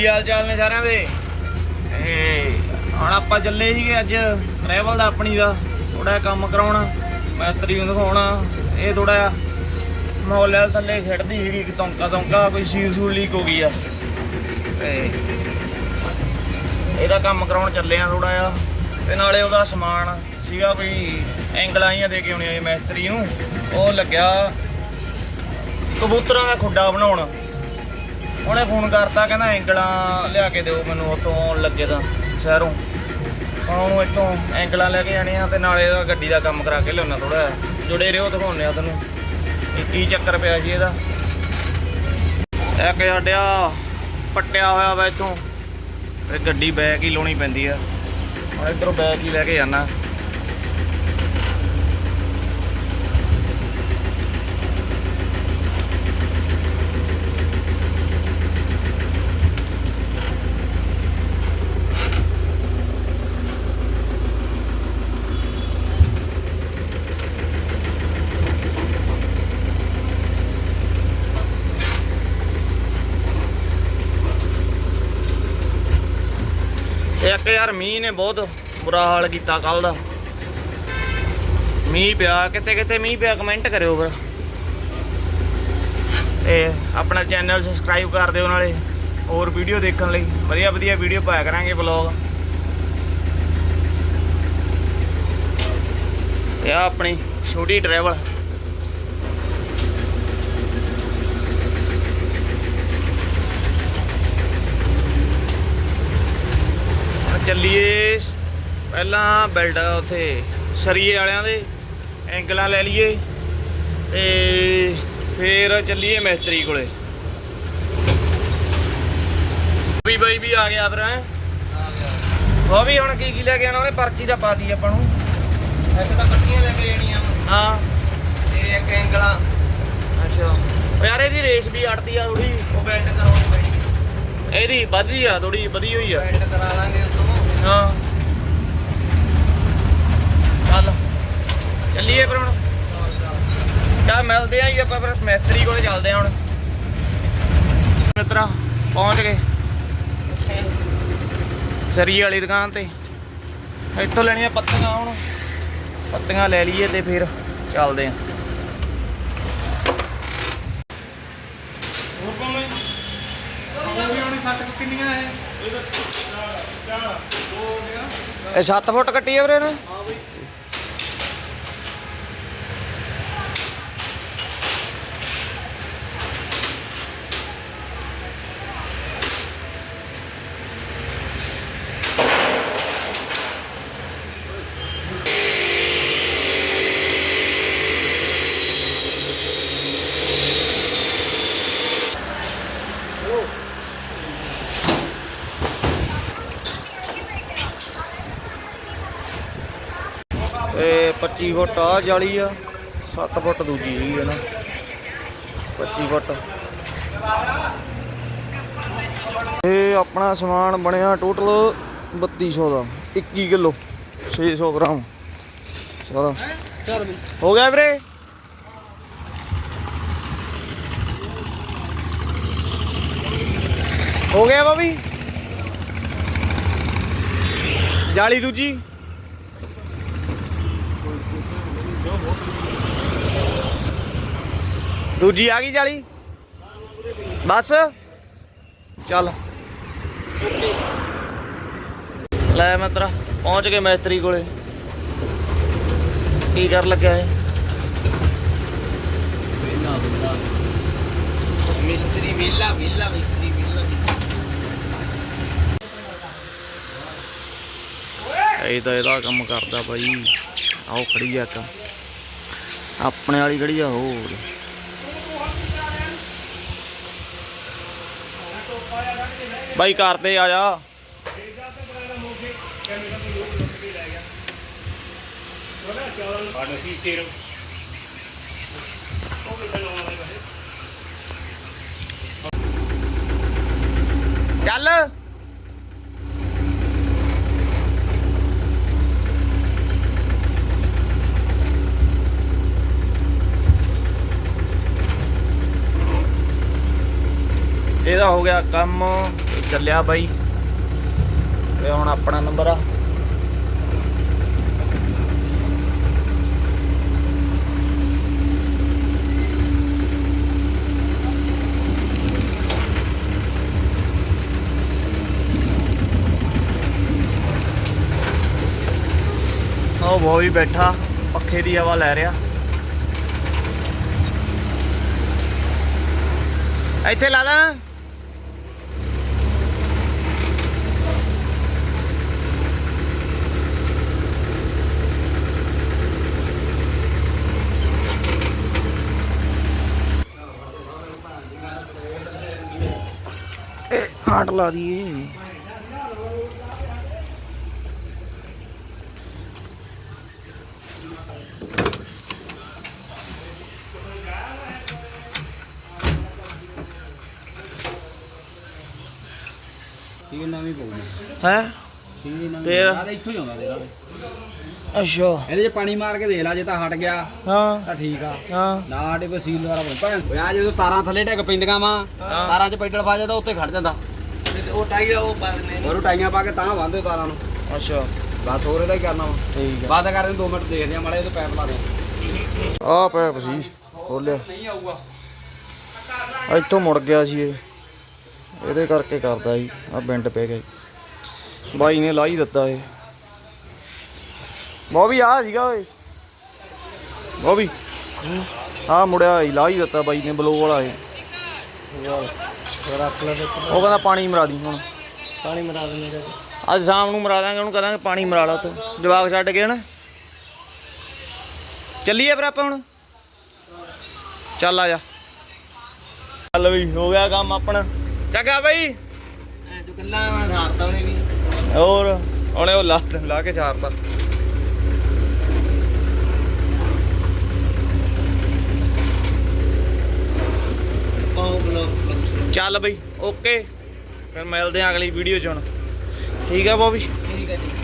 ਕੀ ਹਾਲ ਚਾਲ ਨੇ ਸਾਰਿਆਂ ਦੇ? ਇਹ ਹੁਣ ਆਪਾਂ ਚੱਲੇ ਸੀਗੇ ਅੱਜ ਟਰੈਵਲ ਦਾ ਆਪਣੀ ਦਾ ਥੋੜਾ ਕੰਮ ਕਰਾਉਣਾ ਮੈਸਤਰੀ ਨੂੰ ਦਿਖਾਉਣਾ, ਇਹ ਥੋੜਾ ਜਿਹਾ ਮਾਹੌਲ ਨਾਲ ਥੱਲੇ ਛੱਡਦੀ ਸੀਗੀ ਕਿ ਤੌਂਕਾ ਤੌਂਕਾ ਕੋਈ ਸੀਲ ਸੂਲ ਲੀਕ ਹੋ ਗਈ ਆ। ਤੇ ਇਹਦਾ ਕੰਮ ਕਰਾਉਣ ਚੱਲੇ ਆ ਥੋੜਾ ਜਿਹਾ, ਤੇ ਨਾਲੇ ਉਹਦਾ ਸਮਾਨ ਸੀਗਾ ਕੋਈ ਐਂਗਲਾਂ ਹੀ ਦੇ ਕੇ ਆਉਣੀ ਆ ਮੈਤਰੀ ਨੂੰ, ਉਹ ਲੱਗਿਆ ਕਬੂਤਰਾਂ ਦਾ ਖੁੱਡਾ ਬਣਾਉਣ। ਉਹਨੇ ਫੋਨ ਕਰਤਾ, ਕਹਿੰਦਾ ਐਂਗਲਾਂ ਲਿਆ ਕੇ ਦਿਓ ਮੈਨੂੰ, ਉੱਥੋਂ ਆਉਣ ਲੱਗੇ ਤਾਂ ਸ਼ਹਿਰੋਂ। ਹੁਣ ਉਹਨੂੰ ਇੱਥੋਂ ਐਂਗਲਾਂ ਲੈ ਕੇ ਜਾਣੀਆਂ ਤੇ ਨਾਲੇ ਇਹਦਾ ਗੱਡੀ ਦਾ ਕੰਮ ਕਰਾ ਕੇ ਲਿਆਉਣਾ ਥੋੜਾ ਜੁੜੇ ਰਹੋ ਦਿਖਾਉਣੇ ਆ ਤੈਨੂੰ ਇਹ ਕੀ ਚੱਕਰ ਪਿਆ ਜੀ ਇਹਦਾ। ਇੱਕ ਸਾਡਿਆ ਪੱਟਿਆ ਹੋਇਆ ਵਾ ਇੱਥੋਂ। ਤੇ ਗੱਡੀ ਬੈਕ ਹੀ ਲਾਉਣੀ ਪੈਂਦੀ ਆ। ਹੁਣ ਇਧਰੋਂ ਬੈਕ ਹੀ ਲੈ ਕੇ ਜਾਣਾ ਇੱਕ ਯਾਰ ਮੀਂਹ ਨੇ ਬਹੁਤ ਬੁਰਾ ਹਾਲ ਕੀਤਾ ਕੱਲ ਦਾ। ਮੀਂਹ ਪਿਆ, ਕਿਤੇ ਕਿਤੇ ਮੀਂਹ ਪਿਆ ਕਮੈਂਟ ਕਰਿਓ ਫਿਰ। ਤੇ ਆਪਣਾ ਚੈਨਲ ਸਬਸਕ੍ਰਾਈਬ ਕਰ ਦਿਓ ਨਾਲੇ, ਹੋਰ ਵੀਡੀਓ ਦੇਖਣ ਲਈ। ਵਧੀਆ ਵਧੀਆ ਵੀਡੀਓ ਪਾਇਆ ਕਰਾਂਗੇ ਬਲੌਗ ਇਹ ਆਪਣੀ ਛੋਟੀ ਟਰੈਵਲ ਚੱਲੀਏ ਪਹਿਲਾਂ ਬਿਲਡ ਉੱਥੇ ਸਰੀਏ ਵਾਲਿਆਂ ਦੇ ਐਂਗਲਾਂ ਲੈ ਲਈਏ ਤੇ ਫੇਰ ਚੱਲੀਏ ਮਿਸਤਰੀ ਕੋਲੇ। ਵੀ ਬਾਈ ਵੀ ਆ ਗਿਆ ਫਿਰ ਹੈ? ਉਹ ਵੀ ਹੁਣ ਕੀ ਕੀ ਲੈ ਕੇ ਆਣਾ ਉਹਨੇ ਪਰਚੀ ਦਾ ਪਾਤੀ ਆਪਾਂ ਨੂੰ। ਇੱਕ ਤਾਂ ਪੱਤੀਆਂ ਲੈ ਕੇ ਜਾਣੀਆਂ ਹਾਂ। ਤੇ ਇੱਕ ਐਂਗਲਾਂ। ਅੱਛਾ। ਯਾਰ ਇਹਦੀ ਰੇਸ ਵੀ ਅੜਦੀ ਆ ਥੋੜੀ ਉਹ ਬੈਂਡ ਕਰਾਉਣੀ ਪੈਣੀ ਇਹਦੀ ਵਧੀ ਆ ਥੋੜੀ ਵਧੀ ਹੋਈ ਆ। ਬੈਂਡ ਕਰਾ ਲਾਂਗੇ ਉਤੋਂ। ਹਾਂ। ਚੱਲ। ਚੱਲੀਏ ਫਿਰ ਹੁਣ। ਚਾ ਮਿਲਦੇ ਆਂ ਜੀ ਆਪਾਂ ਫਿਰ ਮੈਸਤਰੀ ਕੋਲੇ ਚੱਲਦੇ ਆਂ ਹੁਣ। ਮਿੱਤਰਾ ਪਹੁੰਚ ਗਏ। ਸਰੀ ਵਾਲੀ ਦੁਕਾਨ ਤੇ। ਇੱਥੋਂ ਲੈਣੀਆਂ ਪੱਤੀਆਂ ਹੁਣ। ਪੱਤੀਆਂ ਲੈ ਲਈਏ ਤੇ ਫਿਰ ਚੱਲਦੇ ਆਂ ਹੋਰ ਕੋਵੇਂ ਸੱਤ ਕਿੰਨੀਆਂ ਹੈ ਇਹ 7 ਫੁੱਟ ਕੱਟੀ ਆ ਵੀਰੇ ਨੇ ਇਹ 25 ਫੁੱਟ ਆ ਜਾਲੀ ਆ 7 ਫੁੱਟ ਦੂਜੀ ਜੀ ਹੈ ਨਾ 25 ਫੁੱਟ। ਇਹ ਆਪਣਾ ਸਮਾਨ ਬਣਿਆ ਟੋਟਲ 3200 ਦਾ 21 ਕਿਲੋ 600 ਗ੍ਰਾਮ। ਸਾਰਾ। ਹੋ ਗਿਆ ਵੀਰੇ? ਹੋ ਗਿਆ ਬਾਬੀ? ਜਾਲੀ ਦੂਜੀ। ਦੂਜੀ ਆ ਗਈ ਜਾਲੀ। ਬਸ। ਚੱਲ। ਲੈ ਮਿੱਤਰਾ ਪਹੁੰਚ ਗਏ ਮੈਸਤਰੀ ਕੋਲੇ। ਕੀ ਕਰ ਲੱਗਾ ਹੈ ਵੇਲਾ ਵੇਲਾ ਮਿਸਤਰੀ ਵੇਲਾ ਵੇਲਾ ਮਿਸਤਰੀ ਵੇਲਾ ਇਹ ਤਾਂ ਇਹਦਾ ਕੰਮ ਕਰਦਾ ਬਾਈ। ਆਓ ਖੜੀ ਆ ਇੱਕ। ਆਪਣੇ ਵਾਲੀ ਖੜੀ ਆ ਹੋਰ। ਬਾਈ ਕਰਦੇ ਆ ਜਾ। ਚੱਲ। ਇਹਦਾ ਹੋ ਗਿਆ ਕੰਮ, ਚੱਲਿਆ ਬਾਈ। ਤੇ ਹੁਣ ਆਪਣਾ ਨੰਬਰ ਆ। ਉਹ ਬੋਈ ਬੈਠਾ, ਪੱਖੇ ਦੀ ਹਵਾ ਲੈ ਰਿਹਾ। ਇੱਥੇ ਲਾ ਲਾ। ਹਾਟ ਲਾ ਦਈਏ। ਠੀਕ ਨਵੀਂ ਪਊਗੀ ਹੈ? ਤੇਰਾ? ਤਾਂ ਇੱਥੋਂ ਹੀ ਆਉਂਦਾ ਤੇਰਾ ਅੱਛਾ। ਇਹਦੇ 'ਚ ਪਾਣੀ ਮਾਰ ਕੇ ਦੇਖ ਲੈ ਜੇ ਤਾਂ ਹਟ ਗਿਆ ਹਾਂ। ਤਾਂ ਠੀਕ ਆ। ਹਾਂ। ਨਾ ਸਾਡੇ ਸੀਲ ਦੁਆਰਾ ਭੈਣ ਆ ਜਦੋਂ ਤਾਰਾਂ ਥੱਲੇ ਡਿੱਗ ਪੈਂਦੀਆਂ ਵਾ। ਤਾਰਾਂ 'ਚ ਪੈਡਲ ਫਾ ਜਾਂਦਾ ਉੱਤੇ ਖੜ ਜਾਂਦਾ। ਉਹ ਟਾਈਰ ਉਹ ਬੰਦ ਨੇ। ਉਹਨੂੰ ਟਾਈਆਂ ਪਾ ਕੇ ਤਾਂ ਬੰਦੇ ਤਾਰਾਂ ਨੂੰ। ਅੱਛਾ। ਬਸ ਹੋਰ ਇਹਦਾ ਹੀ ਕਰਨਾ ਵਾ? ਠੀਕ ਬਾਅਦ ਕਰਨ 2 ਮਿੰਟ ਦੇਖਦੇ ਆ ਮਾੜੇ ਉਹਦੇ ਪੈਪ ਲਾ ਦੇ। ਆ ਪੈਪ ਸੀ ਖੋਲਿਆ। ਨਹੀਂ ਆਊਗਾ ਇੱਥੋਂ ਮੁੜ ਗਿਆ ਸੀ ਇਹ। ਇਹਦੇ ਕਰਕੇ ਕਰਦਾ ਸੀ ਆ ਬਿੰਡ ਪੈ ਗਿਆ ਸੀ। ਬਾਈ ਨੇ ਲਾ ਹੀ ਦਿੱਤਾ ਇਹ। ਬੋਬੀ ਆ ਸੀਗਾ ਓਏ। ਬੋਬੀ ਆ ਮੁੜਿਆ ਹੀ ਲਾ ਹੀ ਦਿੱਤਾ ਬਾਈ ਨੇ ਬਲੋ ਵਾਲਾ ਇਹ। ਰੱਖ ਲੈ ਵਿੱਚ ਉਹ ਕਹਿੰਦਾ ਪਾਣੀ ਮਰਾ ਦੀ ਹੁਣ। ਪਾਣੀ ਮਰਾ ਦਿੰਦੇ ਨੇ ਅੱਜ ਸ਼ਾਮ ਨੂੰ ਮਰਾ ਦਾਂਗੇ ਉਹਨੂੰ ਕਹਾਂਗੇ ਪਾਣੀ ਮਰਾ ਲਾ ਤੂੰ। ਜਵਾਕ ਛੱਡ ਕੇ ਨਾ ਚੱਲੀਏ ਫਿਰ ਆਪਾਂ ਹੁਣ। ਚੱਲ ਆ ਜਾ। ਚੱਲ ਵੀ ਹੋ ਗਿਆ ਕੰਮ ਆਪਣਾ। ਚੱਕਾ ਬਈ? ਐ ਜੋ ਗੱਲਾਂ ਮੈਂ ਹਾਰਦਾ ਉਹਨੇ ਵੀ। ਹੋਰ ਉਹਨੇ ਉਹ ਲਾ ਲਾ ਕੇ ਛਾਰਤਾ। ਚੱਲ ਬਈ ਓਕੇ ਫਿਰ ਮਿਲਦੇ ਆਂ ਅਗਲੀ ਵੀਡੀਓ 'ਚ ਹੁਣ। ਠੀਕ ਆ ਬੋਬੀ? ਠੀਕ ਹੈ ਜੀ।